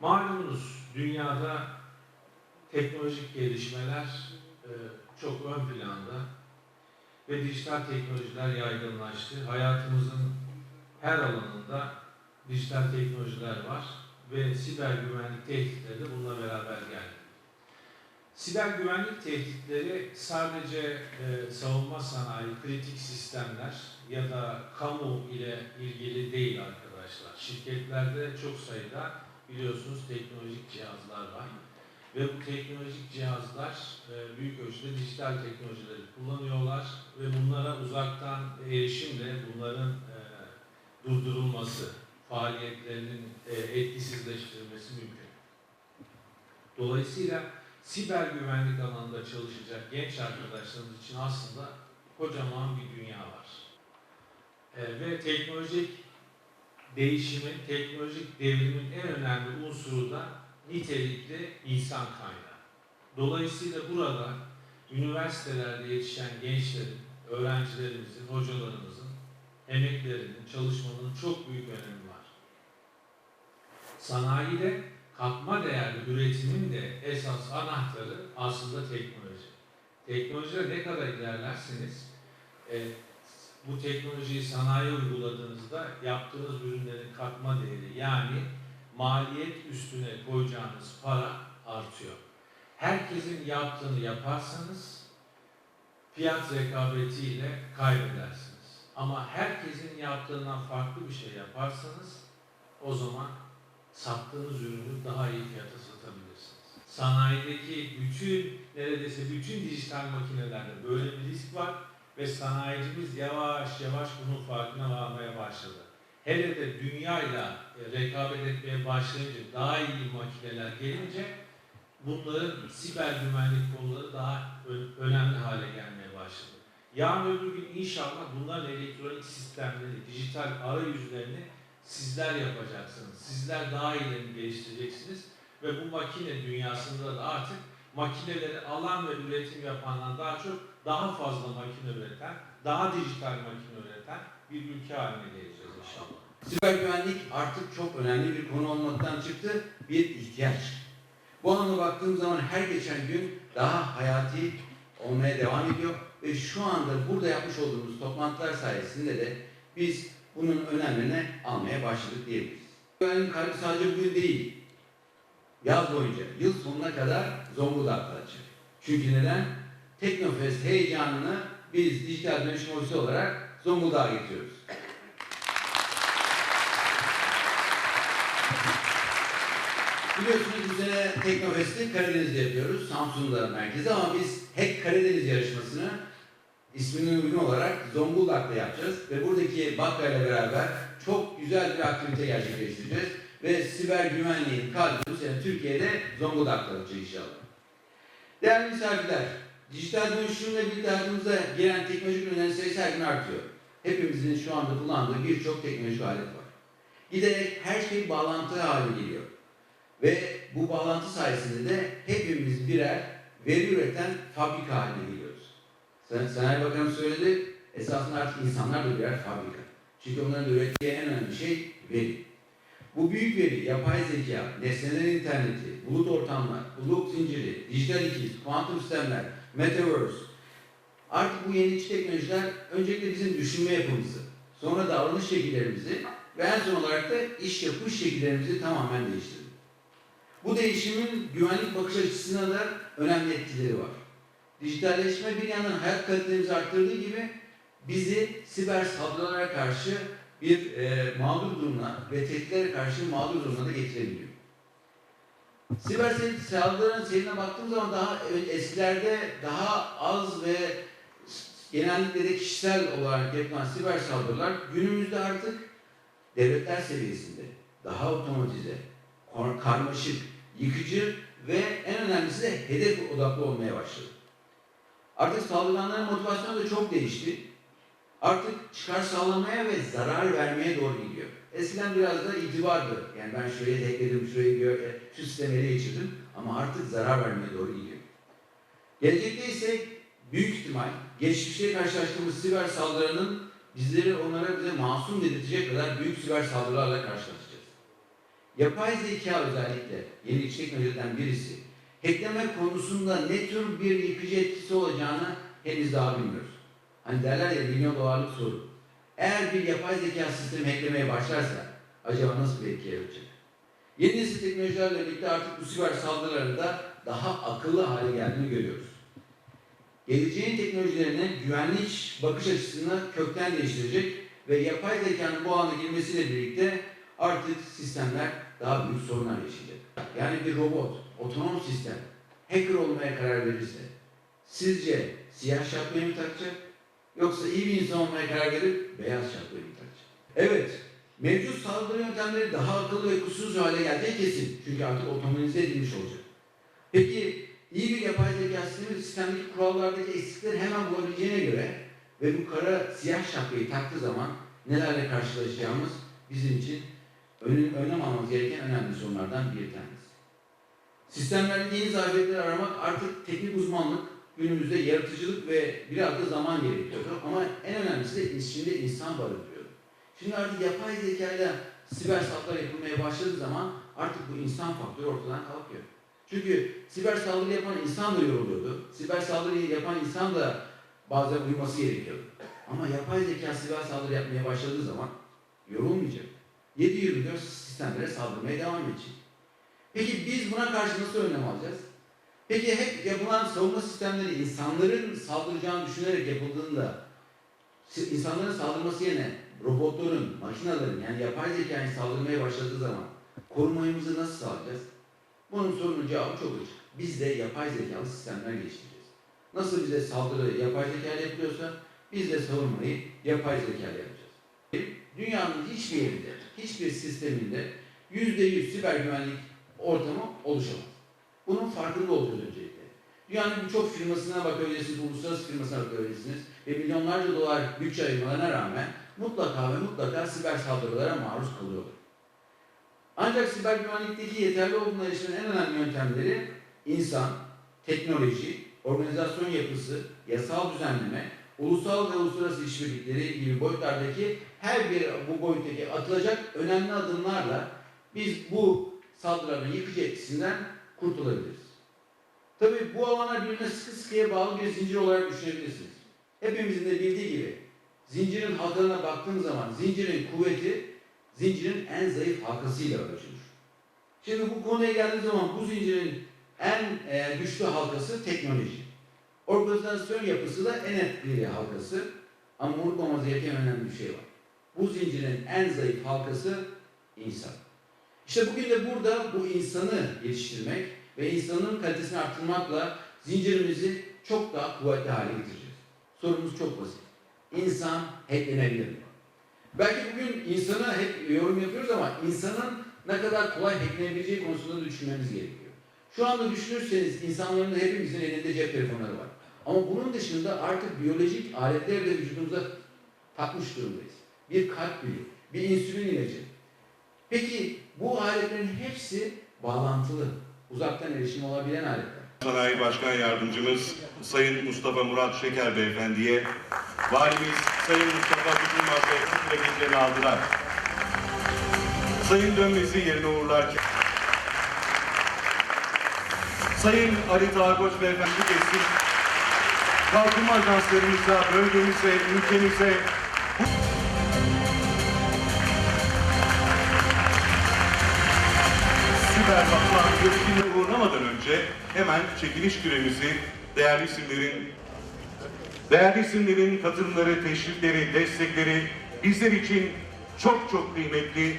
Malumunuz dünyada teknolojik gelişmeler e, çok ön planda ve dijital teknolojiler yaygınlaştı. Hayatımızın her alanında dijital teknolojiler var ve siber güvenlik tehditleri de bununla beraber geldi. Siber güvenlik tehditleri sadece e, savunma sanayi, kritik sistemler ya da kamu ile ilgili değil arkadaşlar. Şirketlerde çok sayıda biliyorsunuz teknolojik cihazlar var. Ve bu teknolojik cihazlar e, büyük ölçüde dijital teknolojileri kullanıyorlar ve bunlara uzaktan erişimle bunların e, durdurulması, faaliyetlerinin e, etkisizleştirilmesi mümkün. Dolayısıyla siber güvenlik alanında çalışacak genç arkadaşlarımız için aslında kocaman bir dünya var. Ve teknolojik değişimin, teknolojik devrimin en önemli unsuru da nitelikli insan kaynağı. Dolayısıyla burada üniversitelerde yetişen gençlerin, öğrencilerimizin, hocalarımızın emeklerinin, çalışmanın çok büyük önemi var. Sanayide katma değerli üretimin de esas anahtarı aslında teknoloji. Teknolojide ne kadar ilerlerseniz e, bu teknolojiyi sanayi uyguladığınızda yaptığınız ürünlerin katma değeri yani maliyet üstüne koyacağınız para artıyor. Herkesin yaptığını yaparsanız fiyat rekabetiyle kaybedersiniz. Ama herkesin yaptığından farklı bir şey yaparsanız o zaman sattığınız ürünü daha iyi fiyata satabilirsiniz. Sanayideki bütün, neredeyse bütün dijital makinelerde böyle bir risk var ve sanayicimiz yavaş yavaş bunun farkına varmaya başladı. Hele de dünyayla e, rekabet etmeye başlayınca, daha iyi makineler gelince bunların siber güvenlik konuları daha önemli hale gelmeye başladı. Yarın öbür gün inşallah bunların elektronik sistemleri, dijital arayüzlerini sizler yapacaksınız. Sizler daha iyilerini geliştireceksiniz ve bu makine dünyasında da artık makineleri alan ve üretim yapandan daha çok daha fazla makine üreten, daha dijital makine üreten bir ülke haline geleceğiz inşallah. Siber güvenlik artık çok önemli bir konu olmaktan çıktı, bir ihtiyaç. Bu anlamda baktığım zaman her geçen gün daha hayati olmaya devam ediyor ve şu anda burada yapmış olduğumuz toplantılar sayesinde de biz bunun önemini almaya başladık diyebiliriz. Güvenlik kaybı sadece bugün değil, yaz boyunca, yıl sonuna kadar Zonguldak'ta açacak. Çünkü neden? Teknofest heyecanını biz dijital dönüşüm ofisi olarak Zonguldak'a getiriyoruz. Biliyorsunuz bu sene Teknofest'i Karadeniz'de yapıyoruz. Samsun'da merkezi ama biz Hack Karadeniz yarışmasını isminin uygun olarak Zonguldak'ta yapacağız. Ve buradaki Bakka ile beraber çok güzel bir aktivite gerçekleştireceğiz. Ve siber güvenliğin bu sene Türkiye'de Zonguldak'ta olacak inşallah. Değerli misafirler, dijital dönüşümle birlikte hayatımıza gelen teknolojik ürünlerin sayısı her gün artıyor. Hepimizin şu anda kullandığı birçok teknolojik alet var. Giderek her şey bağlantı haline geliyor. Ve bu bağlantı sayesinde de hepimiz birer veri üreten fabrika haline geliyoruz. Sen, Sanayi Bakanı söyledi, esasında artık insanlar da birer fabrika. Çünkü onların ürettiği en önemli şey veri. Bu büyük veri, yapay zeka, nesnelerin interneti, bulut ortamlar, bulut zinciri, dijital ikiz, kuantum sistemler, metaverse. Artık bu yenilikçi teknolojiler öncelikle bizim düşünme yapımızı, sonra davranış şekillerimizi ve en son olarak da iş yapış şekillerimizi tamamen değiştirdi. Bu değişimin güvenlik bakış açısına da önemli etkileri var. Dijitalleşme bir yandan hayat kalitemizi arttırdığı gibi bizi siber saldırılara karşı bir e, mağdur durumuna ve tehditlere karşı mağdur durumuna da getirebiliyor. Siber saldırıların seyrine baktığımız zaman daha eskilerde daha az ve genellikle de kişisel olarak yapılan siber saldırılar günümüzde artık devletler seviyesinde daha otomatize, kar- karmaşık, yıkıcı ve en önemlisi de hedef odaklı olmaya başladı. Artık saldırganların motivasyonu da çok değişti. Artık çıkar sağlamaya ve zarar vermeye doğru gidiyor. Eskiden biraz da itibardı. Yani ben şurayı hackledim, şurayı gö- e, şu sistemi ele geçirdim ama artık zarar vermeye doğru gidiyor. Gelecekte ise büyük ihtimal geçmişte karşılaştığımız siber saldırının bizleri onlara bize masum dedirtecek kadar büyük siber saldırılarla karşılaşacağız. Yapay zeka özellikle yeni iç teknolojiden birisi. Hackleme konusunda ne tür bir yıkıcı etkisi olacağını henüz daha bilmiyoruz. Hani derler ya milyon dolarlık soru. Eğer bir yapay zeka sistemi hacklemeye başlarsa acaba nasıl bir etki yaratacak? Yeni nesil teknolojilerle birlikte artık bu siber saldırıların da daha akıllı hale geldiğini görüyoruz. Geleceğin teknolojilerine güvenlik bakış açısını kökten değiştirecek ve yapay zekanın bu alana girmesiyle birlikte artık sistemler daha büyük sorunlar yaşayacak. Yani bir robot, otonom sistem hacker olmaya karar verirse sizce siyah şapkayı mı takacak yoksa iyi bir insan olmaya karar verip beyaz şapkayı mı takacak? Evet, mevcut saldırı yöntemleri daha akıllı ve kusursuz hale geleceği kesin. Çünkü artık otomatize edilmiş olacak. Peki iyi bir yapay zeka sistemi sistemdeki kurallardaki eksikleri hemen bulabileceğine göre ve bu kara siyah şapkayı taktığı zaman nelerle karşılaşacağımız bizim için önüm, önlem almamız gereken önemli sorunlardan bir tanesi. Sistemlerde yeni zafiyetleri aramak artık teknik uzmanlık, günümüzde yaratıcılık ve biraz da zaman gerekiyordu. Ama en önemlisi de içinde insan barındırıyordu. Şimdi artık yapay zeka ile siber saldırılar yapılmaya başladığı zaman artık bu insan faktörü ortadan kalkıyor. Çünkü siber saldırı yapan insan da yoruluyordu. Siber saldırıyı yapan insan da bazen uyuması gerekiyordu. Ama yapay zeka siber saldırı yapmaya başladığı zaman yorulmayacak. 7-24 sistemlere saldırmaya devam edecek. Peki biz buna karşı nasıl önlem alacağız? Peki hep yapılan savunma sistemleri insanların saldıracağını düşünerek yapıldığında insanların saldırması yerine robotların, makinelerin yani yapay zekanın saldırmaya başladığı zaman korunmayımızı nasıl sağlayacağız? Bunun sorunun cevabı çok açık. Biz de yapay zekalı sistemler geliştireceğiz. Nasıl bize saldırı yapay zeka ile yapılıyorsa biz de savunmayı yapay zeka yapacağız. Dünyanın hiçbir yerinde, hiçbir sisteminde yüzde yüz siber güvenlik ortamı oluşamaz. Bunun farkında olacağız öncelikle. Dünyanın birçok firmasına bakabilirsiniz, uluslararası firmasına bakabilirsiniz ve milyonlarca dolar bütçe ayırmalarına rağmen mutlaka ve mutlaka siber saldırılara maruz kalıyorlar. Ancak siber güvenlikteki yeterli olduğuna ilişkin en önemli yöntemleri insan, teknoloji, organizasyon yapısı, yasal düzenleme, ulusal ve uluslararası işbirlikleri gibi boyutlardaki her bir bu boyuttaki atılacak önemli adımlarla biz bu saldırıların yıkıcı etkisinden kurtulabiliriz. Tabii bu alanlar birbirine sıkı sıkıya bağlı bir zincir olarak düşünebilirsiniz. Hepimizin de bildiği gibi zincirin halkalarına baktığımız zaman zincirin kuvveti zincirin en zayıf halkasıyla ölçülür. Şimdi bu konuya geldiğimiz zaman bu zincirin en e, güçlü halkası teknoloji. Organizasyon yapısı da en etkili halkası. Ama unutmamamız gereken önemli bir şey var. Bu zincirin en zayıf halkası insan. İşte bugün de burada bu insanı yetiştirmek ve insanın kalitesini arttırmakla zincirimizi çok daha kuvvetli hale getireceğiz. Sorumuz çok basit. İnsan hacklenebilir mi? Belki bugün insana hep yorum yapıyoruz ama insanın ne kadar kolay hacklenebileceği konusunda da düşünmemiz gerekiyor. Şu anda düşünürseniz insanların hepimizin elinde cep telefonları var. Ama bunun dışında artık biyolojik aletleri de vücudumuza takmış durumdayız. Bir kalp pili, bir insülin ilacı. Peki bu aletlerin hepsi bağlantılı, uzaktan erişim olabilen aletler. Sanayi Başkan Yardımcımız Sayın Mustafa Murat Şeker Beyefendi'ye Valimiz Sayın Mustafa Bütünmaz Bey plaketlerini aldılar. Sayın Dönmez'i yerine uğurlarken Sayın Ali Tağkoç Beyefendi geçsin. Kalkınma ajanslarımıza, bölgemize, ülkemize Süper Batman göretimine uğurlamadan önce hemen çekiliş küremizi değerli isimlerin değerli isimlerin katılımları, teşvikleri, destekleri bizler için çok çok kıymetli